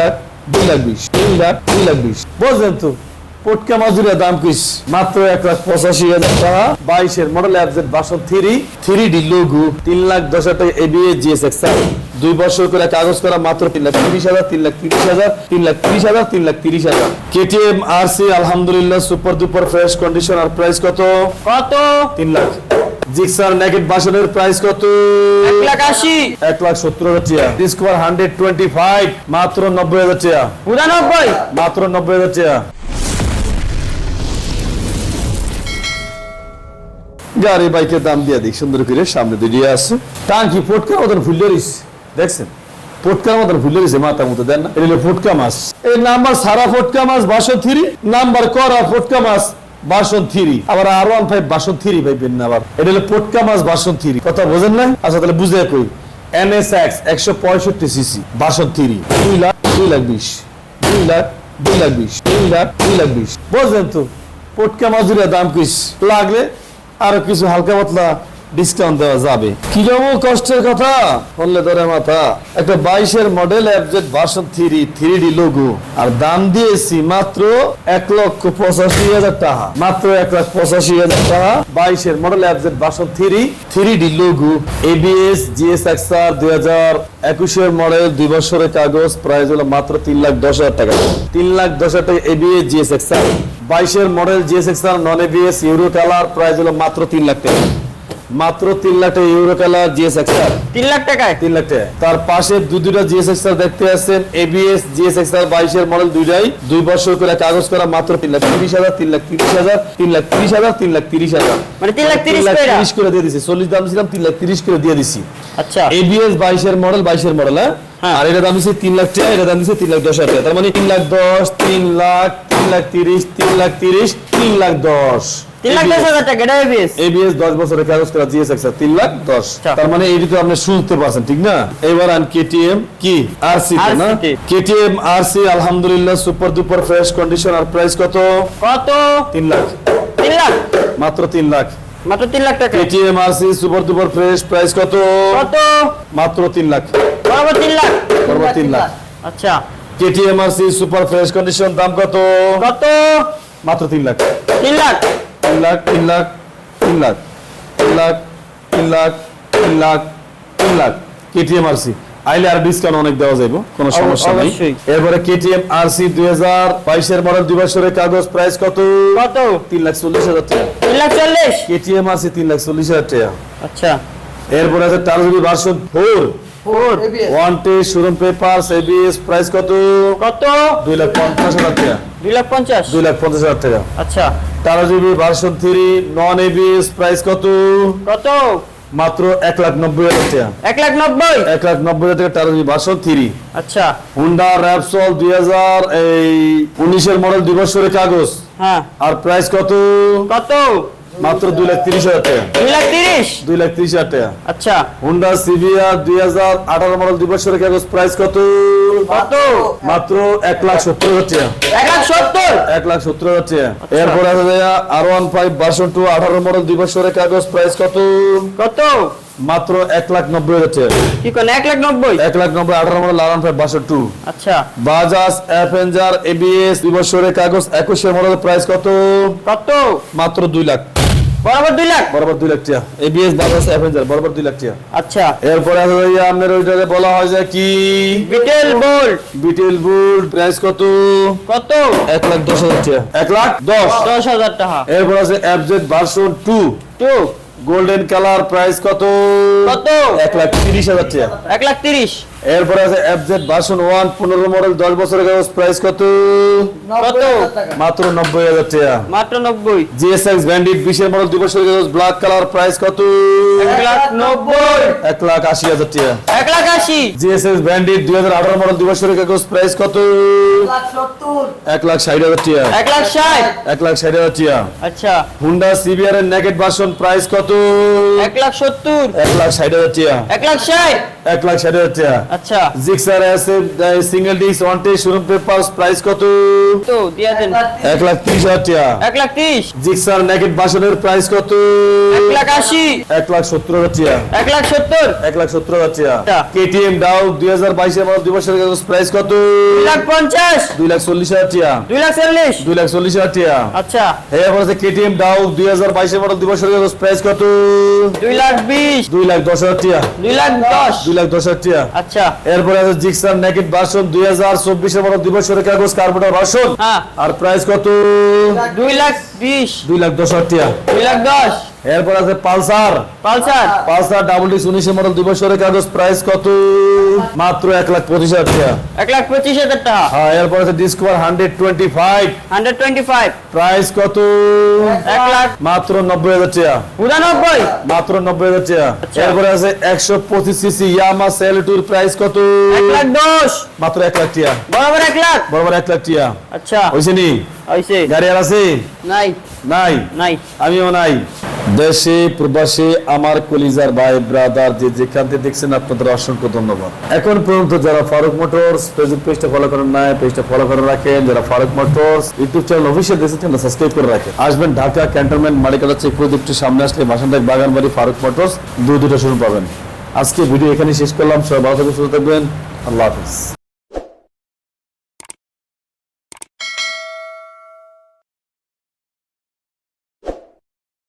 লাখ দুই লাখ বিশ। তিন লাখ দুই লাখ বিশ। বুঝলেন তো পটকা মাজুরিয়া দাম কিস মাত্র এক লাখ পঁচাশি হাজার টাকা। বাইশের মডেল অ্যাপজেট বাসন থ্রি থ্রি ডি লঘু তিন লাখ দশ হাজার টাকা এবিএ জিএস দুই বছর করে কাগজ করা মাত্র তিন লাখ তিরিশ হাজার তিন লাখ তিরিশ হাজার তিন লাখ তিরিশ হাজার তিন লাখ তিরিশ হাজার। কেটিএম আর সি আলহামদুলিল্লাহ সুপার দুপার ফ্রেশ কন্ডিশন আর প্রাইস কত? কত? তিন লাখ। জিক্সার নেগেট বাসনের প্রাইস কত? এক লাখ আশি। এক লাখ সত্তর হাজার ডিসকভার হান্ড্রেড টোয়েন্টি ফাইভ মাত্র নব্বই হাজার টাকা। উনানব্বই। মাত্র নব্বই হাজার গাড়ি বাইকের দাম দিয়ে দিক সুন্দর করে সামনে দিয়ে আছে। টাঙ্কি ফটকার মতন ফুললে রইস দেখছেন? ফটকার মতন ফুললে রইছে মাথা মতো দেন না। এটা ফটকা মাছ। এই নাম্বার সারা ফটকা মাছ বাসন থ্রি নাম্বার করা ফটকা মাছ। বাসন আবার বাসন থ্রি মাছ বাসন কথা বোঝেন আচ্ছা পঁয়ষট্টি বাসন দুই লাখ দুই লাখ বিশ। দুই লাখ, দুই দুই লাখ, দুই বুঝলেন তো? পটকা মাজুরিয়া দাম কিস লাগলে আরও কিছু হালকা পাতলা ডিসকাউন্ট দেওয়া যাবে। কীরকম কষ্টের কথা? বললে ধরে মাথা। একটা বাইশের model অ্যাবজেট version three three D logo আর দাম দিয়েছি মাত্র এক লক্ষ পঁচাশি হাজার টাকা। মাত্র এক লাখ পঁচাশি হাজার টাকা। বাইশের model অ্যাবজেট version three three D logo ABS GS XR দুই হাজার একুশের মডেল দুই বছরের কাগজ। প্রাইস হলো মাত্র তিন লাখ দশ হাজার টাকা। তিন লাখ দশ হাজার টাকা এবিএস জিএস এক্সআর বাইশের model GS XR non ABS euro colour price হলো মাত্র তিন লাখ টাকা। মাত্র তিন লাখ টাকা ইউরো কালার জিএস এক্সআর তিন লাখ টাকায় তিন লাখ টাকা তার পাশে দু দুটা জিএস এক্সআর দেখতে আছেন এবিএস জিএস এক্সআর বাইশের মডেল দুইটাই দুই বছর করে কাগজ করা মাত্র তিন লাখ তিরিশ হাজার তিন লাখ তিরিশ হাজার তিন লাখ তিরিশ হাজার তিন লাখ তিরিশ হাজার মানে তিন লাখ তিরিশ করে দিয়ে দিছি চল্লিশ দাম ছিলাম তিন লাখ তিরিশ করে দিয়ে দিছি আচ্ছা এবিএস বাইশের মডেল বাইশের মডেল হ্যাঁ হ্যাঁ। আর এটা দাম দিচ্ছে তিন লাখ টাকা এটা দাম দিচ্ছে তিন লাখ দশ হাজার টাকা তার মানে তিন লাখ দশ তিন লাখ তিন লাখ তিরিশ তিন লাখ তিরিশ তিন লাখ দশ তিন লাখ দশ হাজার টাকা এটা এবিএস এবিএস দশ বছরের কাগজ করা জিএস এক্সআর তিন লাখ দশ। তার মানে এটি তো আপনি শুনতে পারছেন ঠিক না? এবার আন কেটিএম কি? আরসি না? কেটিএম আরসি আলহামদুলিল্লাহ সুপার দুপার ফ্রেশ কন্ডিশন আর প্রাইস কত? কত? তিন লাখ। মাত্র লাখ। মাত্র তিন লাখ টাকা। KTM RC super duper fresh price কত? কত? মাত্র লাখ। বরাবর লাখ। বরাবর লাখ। আচ্ছা। KTM RC super fresh condition দাম কত? কত? মাত্র তিন লাখ। তিন লাখ। তিন লাখ তিন লাখ তিন লাখ তিন লাখ তিন লাখ তিন লাখ তিন লাখ কেটিএম আরসি আইলে আর ডিসকাউন্ট অনেক দেওয়া যাইব কোনো সমস্যা নেই। এরপরে কেটিএম আরসি দুই হাজার বাইশের মডেল দুই বছরের কাগজ প্রাইস কত? কত? তিন লাখ চল্লিশ হাজার টাকা। তিন লাখ চল্লিশ? কেটিএম আরসি তিন লাখ চল্লিশ হাজার টাকা। আচ্ছা। এরপরে আছে টার্জবি ভার্সন ফোর ফোর ওয়ান টে শোরুম পেপার এবিএস প্রাইস কত? কত? দুই লাখ পঞ্চাশ হাজার টাকা। দুই লাখ পঞ্চাশ? দুই লাখ পঞ্চাশ হাজার টাকা। আচ্ছা। তেরো GB version three non ABS price কত? কত? মাত্র এক লাখ নব্বই হাজার টাকা। এক লাখ নব্বই? এক লাখ নব্বই হাজার টাকা তেরো জিবি ভার্সন থ্রি আচ্ছা। হুন্ডা র্যাপসল দুই হাজার এই উনিশের মডেল দুই বছরের কাগজ। হ্যাঁ। আর প্রাইস কত? কত? মাত্র দুই লাখ তিরিশ হাজার টাকা। দুই লাখ তিরিশ? দুই লাখ তিরিশ হাজার টাকা। আচ্ছা। হুন্ডা সিভিআর দুই হাজার আঠারো মডেল দুই বছরের কাগজ প্রাইস কত? কত? মাত্র এক লাখ সত্তর হাজার টাকা। এক লাখ সত্তর? এক লাখ সত্তর হাজার টাকা। এরপর আছে R one five version two আঠারো মডেল দুই বছরের কাগজ প্রাইস কত? কত? মাত্র এক লাখ নব্বই টাকা। কি কোন এক লাখ নব্বই? এক লাখ নব্বই আঠারো model R one five two আচ্ছা। বাজাজ অ্যাভেঞ্জার এবিএস দুই বছরের কাগজ একুশের মডেল প্রাইস কত? কত? মাত্র দুই লাখ। বরাবর দুই লাখ? বরাবর দুই লাখ টাকা এবিএস বাজাজ অ্যাভেঞ্জার বরাবর দুই লাখ টাকা আচ্ছা। এরপরে আছে ওই আপনার ওইটাকে বলা হয় যে কি? বিটেল বোল্ট বিটেল বুল প্রাইস কত? কত? এক লাখ দশ হাজার টাকা এক লাখ দশ। দশ হাজার টাকা। এরপর আছে অ্যাবজেট version two two golden colour price কত? কত? এক লাখ তিরিশ হাজার টাকা এক লাখ তিরিশ। এরপর আছে অ্যাবজেট ভার্সন ওয়ান পনেরো মডেল দশ বছরের কাগজ প্রাইস কত কত মাত্র নব্বই হাজার টাকা মাত্র নব্বই জিএসএক্স ব্যান্ডিট বিশের মডেল দুই বছরের কাগজ ব্ল্যাক কালার প্রাইস কত এক লাখ নব্বই এক লাখ আশি হাজার টাকা এক লাখ আশি জিএসএক্স ব্যান্ডিট দুই হাজার আঠারো মডেল দুই বছরের কাগজ প্রাইস কত এক লাখ ষাট হাজার টাকা এক লাখ ষাট এক লাখ ষাট হাজার টাকা আচ্ছা হুন্ডা সিবিআর এর নেকেট ভার্সন প্রাইস কত এক লাখ সত্তর এক লাখ ষাট হাজার টাকা এক লাখ ষাট এক লাখ ষাট হাজার টাকা আচ্ছা। জিক্সার আছে single disc one test showroom paper price কত? তো দিয়া দেন। এক লাখ তিরিশ হাজার টাকা। এক লাখ ত্রিশ? জিক্সার নেকেট বাসনের প্রাইস কত? এক লাখ আশি। এক লাখ সত্তর হাজার টাকা। এক লাখ সত্তর? এক লাখ সত্তর হাজার টাকা। কেটিএম ডাউ দুই হাজার বাইশে দুই বছরের কাগজ প্রাইস কত? দুই লাখ পঞ্চাশ। দুই লাখ চল্লিশ হাজার টাকা। দুই লাখ চল্লিশ। দুই লাখ চল্লিশ হাজার টাকা। আচ্ছা। এরপর আছে কেটিএম ডাউ দুই হাজার বাইশে মডেল দুই বছরের কাগজ প্রাইস কত? দুই লাখ বিশ। দুই লাখ দশ হাজার টাকা। দুই লাখ দশ। দুই লাখ দশ হাজার টাকা। আচ্ছা। এরপরে আছে জিক্সার নেকেট ভার্সন দুই হাজার চব্বিশের মডেল দুই বছরের কাগজ কার্বোটার ভার্সন হ্যাঁ। আর প্রাইস কত? দুই লাখ বিশ। দুই লাখ দশ হাজার টাকা। দুই লাখ দশ। এরপর আছে Pulsar. Pulsar. Pulsar double disc উনিশের মডেল দুই বছরের কাগজ প্রাইস কত? মাত্র এক লাখ পঁচিশ হাজার টাকা। এক লাখ পঁচিশ হাজার টাকা। হ্যাঁ এরপর আছে Discover hundred twenty five hundred twenty five price কত? এক লাখ। মাত্র নব্বই হাজার টাকা। উনানব্বই। মাত্র নব্বই হাজার টাকা। আচ্ছা। এরপরে আছে একশো পঁচিশ CC Yamaha Saluto price কত? এক লাখ দশ। মাত্র এক লাখ টাকা। বরাবর এক লাখ। বরাবর এক লাখ টাকা। আচ্ছা। হয়েছে নি? হয়েছে গাড়ি আর আছে? নাই। নাই? নাই। আমিও নাই। দেশে, প্রবাসে আমার কলিজার ভাই ব্রাদার যে যেখান থেকে দেখছেন আপনাদের অসংখ্য ধন্যবাদ। এখন পর্যন্ত যারা ফারুক মোটরস ফেসবুক পেজটা ফলো করেন নাই, পেজটা ফলো করে রাখেন। যারা Faruk motors YouTube channel official দেখেছেন সাবস্ক্রাইব করে রাখেন। আসবেন ঢাকা ক্যান্টনমেন্ট মালিকালা চেক প্রদীপটির সামনে আসলে বাসানটাক বাগানবাড়ি ফারুক মোটরস। দু দুটো শুরু পাবেন। আজকে ভিডিও এখানে শেষ করলাম। সবাই ভালো থাকবেন, সুস্থ থাকবেন। আল্লাহ হাফিজ।